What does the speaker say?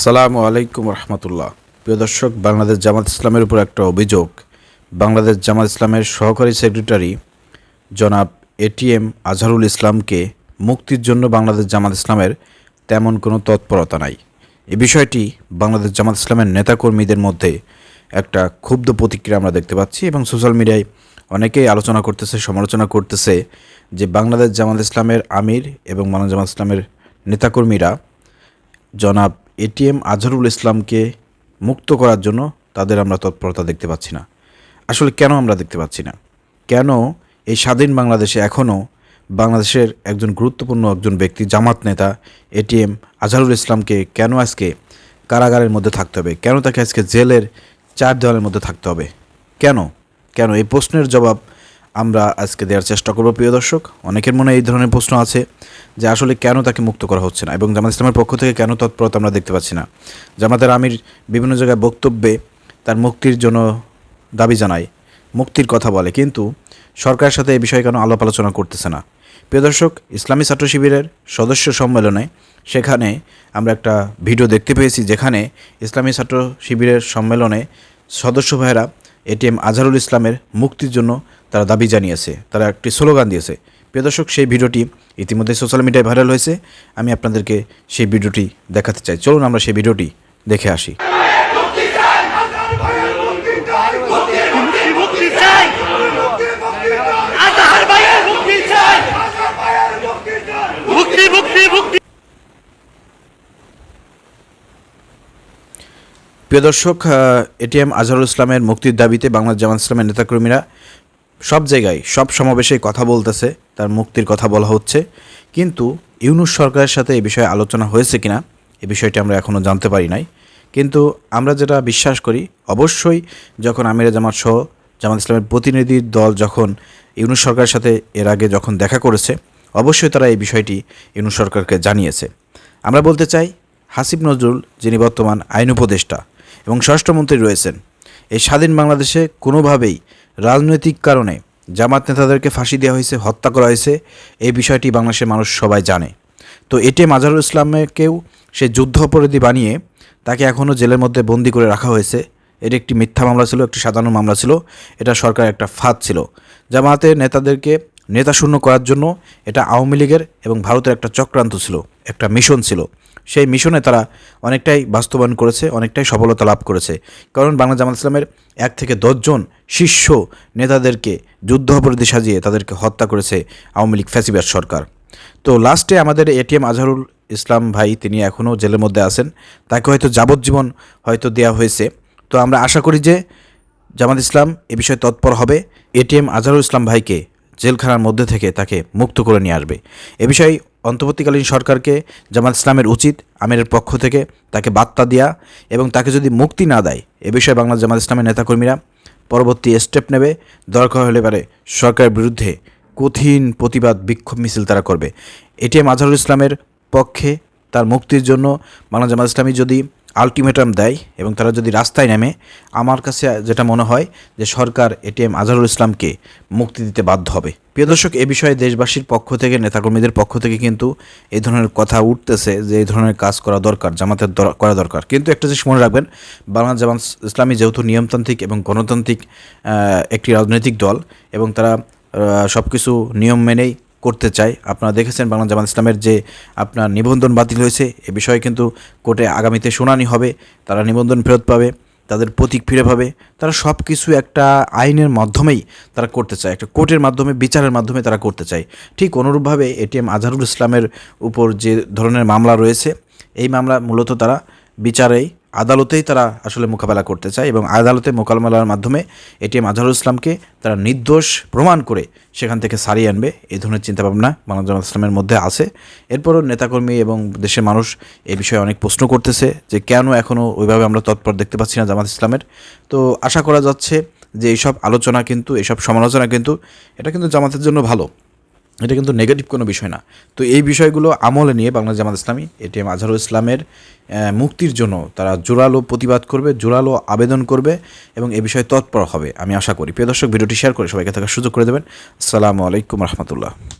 আসসালামু আলাইকুম রহমতুল্লাহ। প্রিয় দর্শক, বাংলাদেশ জামাত ইসলামের উপর একটা অভিযোগ। বাংলাদেশ জামাত ইসলামের সহকারী সেক্রেটারি জনাব এটিএম আজহারুল ইসলামকে মুক্তির জন্য বাংলাদেশ জামাত ইসলামের তেমন কোনো তৎপরতা নাই। এ বিষয়টি বাংলাদেশ জামাত ইসলামের নেতাকর্মীদের মধ্যে একটা ক্ষুব্ধ প্রতিক্রিয়া আমরা দেখতে পাচ্ছি এবং সোশ্যাল মিডিয়ায় অনেকেই আলোচনা করতেছে, সমালোচনা করতেছে যে বাংলাদেশ জামাত ইসলামের আমির এবং বাংলাদেশ জামাত ইসলামের নেতাকর্মীরা জনাব এটিএম আজহারুল ইসলামকে মুক্ত করার জন্য তাদের আমরা তৎপরতা দেখতে পাচ্ছি না। আসলে কেন আমরা দেখতে পাচ্ছি না? কেন এই স্বাধীন বাংলাদেশে এখনও বাংলাদেশের একজন গুরুত্বপূর্ণ একজন ব্যক্তি, জামাত নেতা এটিএম আজহারুল ইসলামকে কেন আজকে কারাগারের মধ্যে থাকতে হবে? কেন তাকে আজকে জেলের চার দেওয়ালের মধ্যে থাকতে হবে? কেন? কেন? এই প্রশ্নের জবাব আমরা আজকে দেওয়ার চেষ্টা করব, প্রিয় দর্শক। অনেকের মনে এই ধরনের প্রশ্ন আছে যে আসলে কেন তাকে মুক্ত করা হচ্ছে না, এবং জামাত ইসলামের পক্ষ থেকে কেন তৎপরতা আমরা দেখতে পাচ্ছি না। জামাতের আমির বিভিন্ন জায়গায় বক্তব্যে তার মুক্তির জন্য দাবি জানায়, মুক্তির কথা বলে, কিন্তু সরকারের সাথে এই বিষয়ে কেন আলাপ আলোচনা করতেছে না। প্রিয় দর্শক, ইসলামী ছাত্র শিবিরের সদস্য সম্মেলনে সেখানে আমরা একটা ভিডিও দেখতে পেয়েছি, যেখানে ইসলামী ছাত্র শিবিরের সম্মেলনে সদস্য ভাইয়েরা এটিএম আজহারুল ইসলামের মুক্তির জন্য তারা দাবি জানিয়েছে, তারা একটি স্লোগান দিয়েছে। প্রিয় দর্শক, সেই ভিডিওটি ইতিমধ্যে সোশ্যাল মিডিয়ায় ভাইরাল হয়েছে। আমি আপনাদেরকে সেই ভিডিওটি দেখাতে চাই। চলুন আমরা সেই ভিডিওটি দেখে আসি মুক্তি মুক্তি চাই আজহার ভাইয়ের মুক্তি চাই মুক্তি মুক্তি মুক্তি প্রিয় দর্শক এটিএম আজহারুল ইসলামের মুক্তির দাবিতে বাংলাদেশ জামাত ইসলামের নেতাকর্মীরা সব জায়গায়, সব সমাবেশে কথা বলতেছে, তার মুক্তির কথা বলা হচ্ছে। কিন্তু ইউনুস সরকারের সাথে এই বিষয়ে আলোচনা হয়েছে কিনা, এ বিষয়টি আমরা এখনও জানতে পারি নাই। কিন্তু আমরা যেটা বিশ্বাস করি, অবশ্যই যখন আমিরা জামাত সহ জামাত ইসলামের প্রতিনিধি দল যখন ইউনুস সরকারের সাথে এর আগে যখন দেখা করেছে, অবশ্যই তারা এই বিষয়টি ইউনুস সরকারকে জানিয়েছে। আমরা বলতে চাই, হাসিব নজরুল, যিনি বর্তমান আইন উপদেষ্টা এবং স্বরাষ্ট্রমন্ত্রী রয়েছেন। এই স্বাধীন বাংলাদেশে কোনোভাবেই রাজনৈতিক কারণে জামাত নেতাদেরকে ফাঁসি দেওয়া হয়েছে, হত্যা করা হয়েছে, এই বিষয়টি বাংলাদেশের মানুষ সবাই জানে। তো এটি মাজারুল ইসলামকেও সে যুদ্ধ অপরাধী বানিয়ে তাকে এখনও জেলের মধ্যে বন্দি করে রাখা হয়েছে। এর একটি মিথ্যা মামলা ছিল, একটি সাধারণ মামলা ছিল। এটা সরকার একটা ফাঁদ ছিল। জামাতের নেতাদেরকে নেতা শূন্য করার জন্য এটা আওয়ামী লীগের এবং ভারতের একটা চক্রান্ত ছিল, একটা মিশন ছিল। সেই মিশনে তারা অনেকটাই বাস্তবায়ন করেছে, অনেকটাই সফলতা লাভ করেছে। কারণ বাংলা জামাত ইসলামের এক থেকে দশজন শীর্ষ নেতাদেরকে যুদ্ধ অপরাধী সাজিয়ে তাদেরকে হত্যা করেছে আওয়ামী লীগ ফ্যাসিবাদ সরকার। তো লাস্টে আমাদের এটিএম আজহারুল ইসলাম ভাই, তিনি এখনও জেলের মধ্যে আছেন। তাকে হয়তো যাবজ্জীবন হয়তো দেওয়া হয়েছে। তো আমরা আশা করি যে জামাত ইসলাম এ বিষয়ে তৎপর হবে। এটিএম আজহারুল ইসলাম ভাইকে জেলখানার মধ্যে থেকে তাকে মুক্ত করে নিয়ে আসবে। এ বিষয়ে অন্তর্বর্তীকালীন সরকারকে জামাত ইসলামের উচিত আমিরের পক্ষ থেকে তাকে বার্তা দেওয়া এবং তাকে যদি মুক্তি না দেয়, এ বিষয়ে বাংলাদেশ জামাত ইসলামের নেতাকর্মীরা পরবর্তী স্টেপ নেবে। দরকার হলে পারে সরকারের বিরুদ্ধে কঠিন প্রতিবাদ বিক্ষোভ মিছিল তারা করবে। এটিএম আজহারুল ইসলামের পক্ষে তার মুক্তির জন্য বাংলা জামাত ইসলামী যদি আলটিমেটাম দেয় এবং তারা যদি রাস্তায় নেমে, আমার কাছে যেটা মনে হয় যে সরকার, এটিএম আজহারুল ইসলামকে মুক্তি দিতে বাধ্য হবে। প্রিয় দর্শক, এ বিষয়ে দেশবাসীর পক্ষ থেকে, নেতাকর্মীদের পক্ষ থেকে কিন্তু এই ধরনের কথা উঠতেছে যে এই ধরনের কাজ করা দরকার, জামাতের করা দরকার। কিন্তু একটা জিনিস মনে রাখবেন বাংলা জামাত ইসলামী যেহেতু নিয়মতান্ত্রিক এবং গণতান্ত্রিক একটি রাজনৈতিক দল এবং তারা সব কিছু নিয়ম মেনেই করতে চায় আপনারা দেখেছেন বাংলা জামাত ইসলামের যে আপনার নিবন্ধন বাতিল হয়েছে, এ বিষয়ে কিন্তু কোর্টে আগামীতে শুনানি হবে। তারা নিবন্ধন ফেরত পাবে, তাদের প্রতীক ফিরে পাবে। তারা সব কিছু একটা আইনের মাধ্যমেই তারা করতে চায়, একটা কোর্টের মাধ্যমে, বিচারের মাধ্যমে তারা করতে চায়। ঠিক অনুরূপভাবে এটিএম আজহারুল ইসলামের উপর যে ধরনের মামলা রয়েছে, এই মামলা মূলত তারা বিচারেই আদালতেই তারা আসলে মোকাবেলা করতে চায় এবং আদালতে মোকাবেলার মাধ্যমে এটিএম আজহারুল ইসলামকে তারা নির্দোষ প্রমাণ করে সেখান থেকে সারিয়ে আনবে। এই ধরনের চিন্তাভাবনা বাংলা জামাত ইসলামের মধ্যে আছে। এরপরও নেতাকর্মী এবং দেশের মানুষ এই বিষয়ে অনেক প্রশ্ন করতেছে যে কেন এখনও ওইভাবে আমরা তৎপর দেখতে পাচ্ছি না জামাত ইসলামের। তো আশা করা যাচ্ছে যে এইসব আলোচনা কিন্তু, এইসব সমালোচনা কিন্তু, এটা কিন্তু জামাতের জন্য ভালো। এটা কিন্তু নেগেটিভ কোনো বিষয় না। তো এই বিষয়গুলো আমলে নিয়ে বাংলা জামাত ইসলামী এটিএম আজহারুল ইসলামের মুক্তির জন্য তারা জোরালো প্রতিবাদ করবে, জোরালো আবেদন করবে এবং এ বিষয়ে তৎপর হবে। আমি আশা করি। প্রিয় দর্শক, ভিডিওটি শেয়ার করে সবাইকে থাকার সুযোগ করে দেবেন। আসসালামু আলাইকুম রহমতুল্লাহ।